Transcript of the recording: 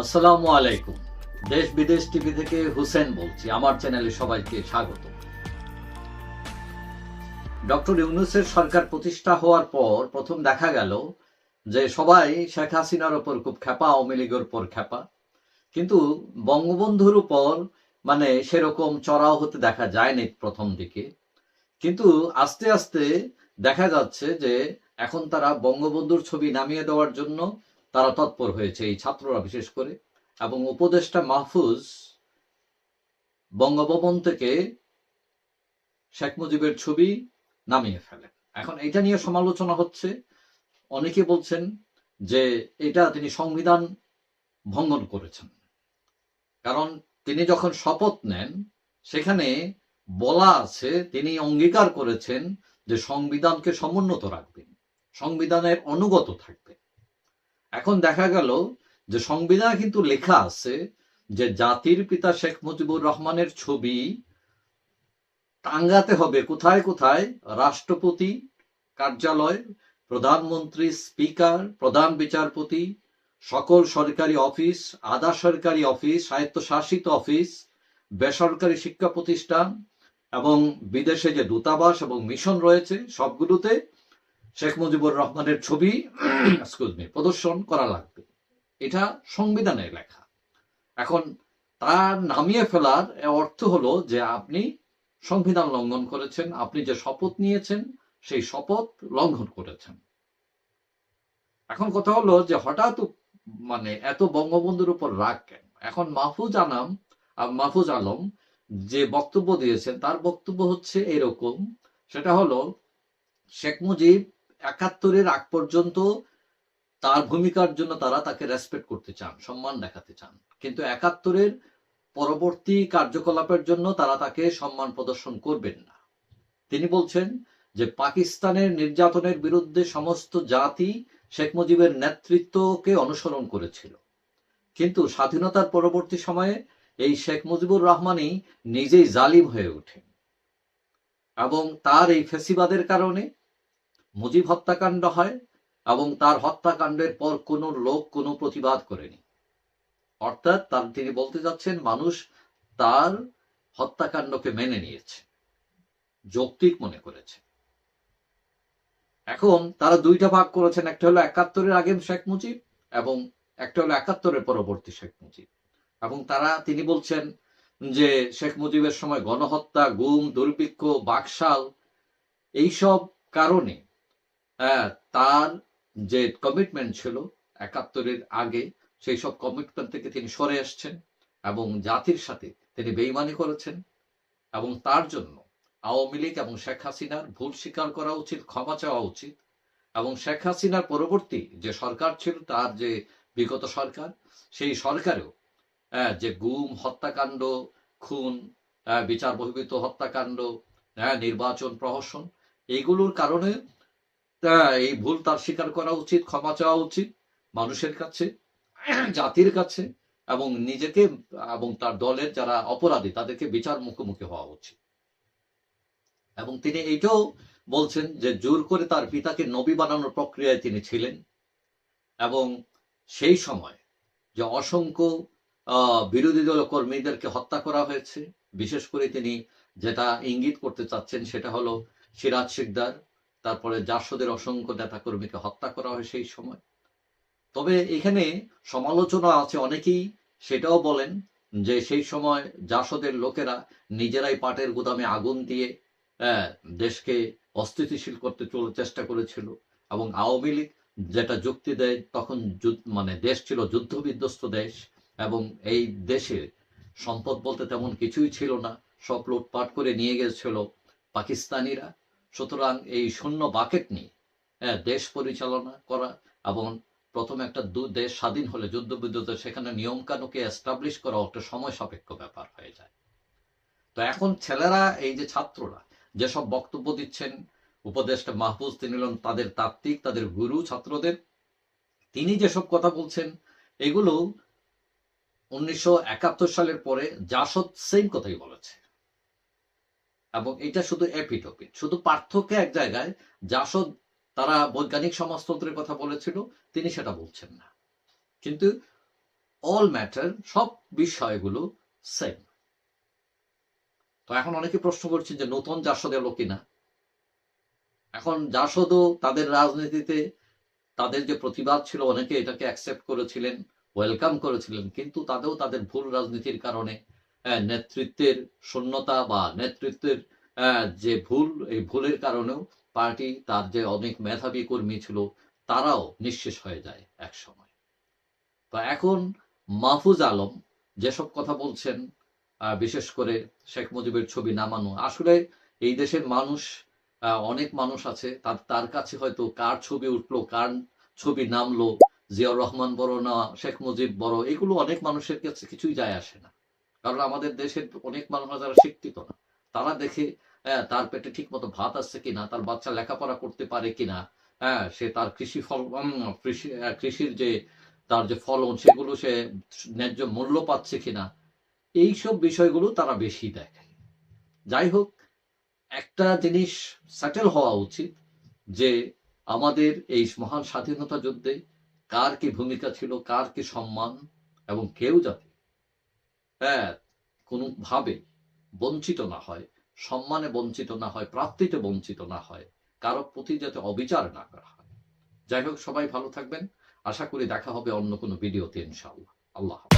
আসসালামু আলাইকুম। দেশ বিদেশ টিভি থেকে হুসেন বলছি। আমার চ্যানেলে সবাইকে স্বাগত। ডক্টর ইউনুসের সরকার প্রতিষ্ঠা হওয়ার পর প্রথম দেখা গেল যে সবাই শেখ হাসিনার ওপর খুব খ্যাপা, আওয়ামী লীগের উপর খ্যাপা। কিন্তু বঙ্গবন্ধুর উপর মানে সেরকম চড়াও হতে দেখা যায়নি প্রথম দিকে। কিন্তু আস্তে আস্তে দেখা যাচ্ছে যে এখন তারা বঙ্গবন্ধুর ছবি নামিয়ে দেওয়ার জন্য তারা তৎপর হয়েছে এই ছাত্ররা বিশেষ করে। এবং উপদেষ্টা মাহফুজ বঙ্গভবন থেকে শেখ মুজিবের ছবি নামিয়ে ফেলেন। এখন এটা নিয়ে সমালোচনা হচ্ছে। অনেকে বলছেন যে এটা তিনি সংবিধান ভঙ্গন করেছেন। কারণ তিনি যখন শপথ নেন, সেখানে বলা আছে তিনি অঙ্গীকার করেছেন যে সংবিধানকে সমুন্নত রাখবেন, সংবিধানের অনুগত থাকবেন। এখন দেখা গেল যে সংবিধান কিন্তু লেখা আছে যে জাতির পিতা শেখ মুজিবুর রহমানের ছবি টাঙ্গাতে হবে। কোথায় কোথায়? রাষ্ট্রপতি, কার্যালয়, প্রধানমন্ত্রী, স্পিকার, প্রধান বিচারপতি, সকল সরকারি অফিস, আধা সরকারি অফিস, স্বায়ত্তশাসিত অফিস, বেসরকারি শিক্ষা প্রতিষ্ঠান এবং বিদেশে যে দূতাবাস এবং মিশন রয়েছে, সবগুলোতে শেখ মুজিবুর রহমানের ছবি মি প্রদর্শন করা লাগবে। এটা সংবিধানে লেখা। এখন তার নামিয়ে ফেলার অর্থ হলো যে আপনি সংবিধান লঙ্ঘন করেছেন, আপনি যে শপথ নিয়েছেন, সেই শপথ লঙ্ঘন করেছেন। এখন কথা হলো যে হঠাৎ মানে এত বঙ্গবন্ধুর উপর রাগ কেন? এখন মাহফুজ আনাম মাহফুজ আলম যে বক্তব্য দিয়েছেন, তার বক্তব্য হচ্ছে এরকম, সেটা হলো শেখ মুজিব একাত্তরের আগ পর্যন্ত তার ভূমিকার জন্য তারা তাকে রেসপেক্ট করতে চান, সম্মান দেখাতে চান। কিন্তু একাত্তরের পরবর্তী কার্যকলাপের জন্য তারা তাকে সম্মান প্রদর্শন করবেন না। তিনি বলছেন যে, পাকিস্তানের নির্যাতনের বিরুদ্ধে সমস্ত জাতি শেখ মুজিবের নেতৃত্বকে অনুসরণ করেছিল। কিন্তু স্বাধীনতার পরবর্তী সময়ে এই শেখ মুজিবুর রহমানই নিজেই জালিম হয়ে ওঠেন। এবং তার এই ফেসিবাদের কারণে মুজিব হত্যাকাণ্ড হয় এবং তার হত্যাকাণ্ডের পর কোনো লোক কোনো প্রতিবাদ করেনি। অর্থাৎ তার তিনি বলতে যাচ্ছেন মানুষ তার হত্যাকাণ্ডকে মেনে নিয়েছে, যৌক্তিক মনে করেছে। এখন তারা দুইটা ভাগ করেছেন, একটা হলো একাত্তরের আগে শেখ মুজিব এবং একটা হলো একাত্তরের পরবর্তী শেখ মুজিব। এবং তারা, তিনি বলছেন যে শেখ মুজিবের সময় গণহত্যা, গুম, দুর্ভিক্ষ, বাকশাল, এইসব কারণে তার যে কমিটমেন্ট ছিল একাত্তরের আগে, সেই সব কমিটমেন্ট থেকে তিনি সরে আসছেন এবং জাতির সাথে তিনি বেইমানি করেছেন এবং তার জন্য আওয়ামী লীগ এবং শেখ হাসিনার ভুল স্বীকার করা উচিত, ক্ষমা চাওয়া উচিত এবং শেখ হাসিনার পরবর্তী যে সরকার ছিল, তার যে বিগত সরকার, সেই সরকারেও যে গুম, হত্যাকাণ্ড, খুন বিচার বহির্ভূত হত্যাকাণ্ড নির্বাচন প্রহসন এইগুলোর কারণে এই ভুল তার স্বীকার করা উচিত, ক্ষমা চাওয়া উচিত মানুষের কাছে, জাতির কাছে, এবং নিজেকে এবং তার দলের যারা অপরাধী, তাদেরকে বিচার মুখোমুখি হওয়া উচিত। এবং তিনি এইটাও বলছেন যে জোর করে তার পিতাকে নবী বানানোর প্রক্রিয়ায় তিনি ছিলেন। এবং সেই সময় যে অসংখ্য বিরোধী দল কর্মীদেরকে হত্যা করা হয়েছে, বিশেষ করে তিনি যেটা ইঙ্গিত করতে চাচ্ছেন সেটা হলো সিরাজ শিকদার। তারপরে জাসদের অসংখ্য নেতাকর্মীকে হত্যা করা হয় সেই সময়। তবে এখানে সমালোচনা আছে অনেকেই, সেটাও বলেন যে সেই সময় জাসদের লোকেরা নিজেরাই পাটের গুদামে আগুন দিয়ে দেশকে অস্থিতিশীল করতে চলে চেষ্টা করেছিল এবং আওয়ামী লীগ যেটা যুক্তি দেয় তখন মানে দেশ ছিল যুদ্ধ বিধ্বস্ত দেশ এবং এই দেশে সম্পদ বলতে তেমন কিছুই ছিল না। সব লুটপাট করে নিয়ে গেছিল পাকিস্তানিরা। সুতরাং এই শূন্য বাকেট নিয়ে দেশ পরিচালনা করা এবং প্রথম একটা দু, দেশ স্বাধীন হলে, যুদ্ধ বিদ্যুৎ সেখানে নিয়মকানুনকে এস্টাবলিশ করা একটা সময় সাপেক্ষ ব্যাপার হয়ে যায়। তো এখন ছেলেরা, এই যে ছাত্ররা, যেসব বক্তব্য দিচ্ছেন, উপদেষ্টা মাহফুজ, তিনি হলেন তাদের তাত্ত্বিক, তাদের গুরু, ছাত্রদের, তিনি যেসব কথা বলছেন, এগুলো উনিশশো একাত্তর সালের পরে জাসদ সেম কথাই বলেছে। এবং এটা শুধু এপিটপিট শুধু পার্থক্য এক জায়গায় জাসদ তারা বৈজ্ঞানিক সমাজতন্ত্রের কথা বলেছিল, তিনি সেটা বলছেন না। কিন্তু অল ম্যাটার সব বিষয়গুলো সেম তো এখন অনেকে প্রশ্ন করছে যে নতুন জাসদ এলো কিনা? এখন জাসদও তাদের রাজনীতিতে তাদের যে প্রতিবাদ ছিল, অনেকে এটাকে অ্যাকসেপ্ট করেছিলেন ওয়েলকাম করেছিলেন, কিন্তু তাদেরও তাদের ভুল রাজনীতির কারণে নেতৃত্বের শূন্যতা বা নেতৃত্বের যে ভুল, এই ভুলের কারণেও পার্টি তার যে অনেক মেধাবী কর্মী ছিল, তারাও নিঃশেষ হয়ে যায় এক সময় তো এখন মাহফুজ আলম যেসব কথা বলছেন বিশেষ করে শেখ মুজিবের ছবি নামানো, আসলে এই দেশের মানুষ অনেক মানুষ আছে, তার তার কাছে হয়তো কার ছবি উঠল, কার ছবি নামলো, জিয়াউর রহমান বড় না, শেখ মুজিব বড়, এগুলো অনেক মানুষের কাছে কিছুই যায় আসে না। কারণ আমাদের দেশের অনেক মানুষ যারা শিক্ষিত না। তারা দেখে হ্যাঁ, তার পেটে ঠিক মতো ভাত আসছে কিনা তার বাচ্চা লেখাপড়া করতে পারে কিনা হ্যাঁ সে তার কৃষি ফল কৃষি কৃষির যে তার যে ফলন সেগুলো সে ন্যায্য মূল্য পাচ্ছে কিনা এইসব বিষয়গুলো তারা বেশি দেখে। যাই হোক একটা জিনিস সেটেল হওয়া উচিত যে আমাদের এই মহান স্বাধীনতা যুদ্ধে কার কি ভূমিকা ছিল কার কি সম্মান এবং কেউ যাতে হ্যাঁ কোনোভাবে বঞ্চিত না হয়, সম্মানে বঞ্চিত না হয়, প্রাপ্তিতে বঞ্চিত না হয়, কারও প্রতি যাতে অবিচার না করা হয়। যাই হোক, সবাই ভালো থাকবেন। আশা করি দেখা হবে অন্য কোনো ভিডিওতে ইনশাআল্লাহ। আল্লাহ।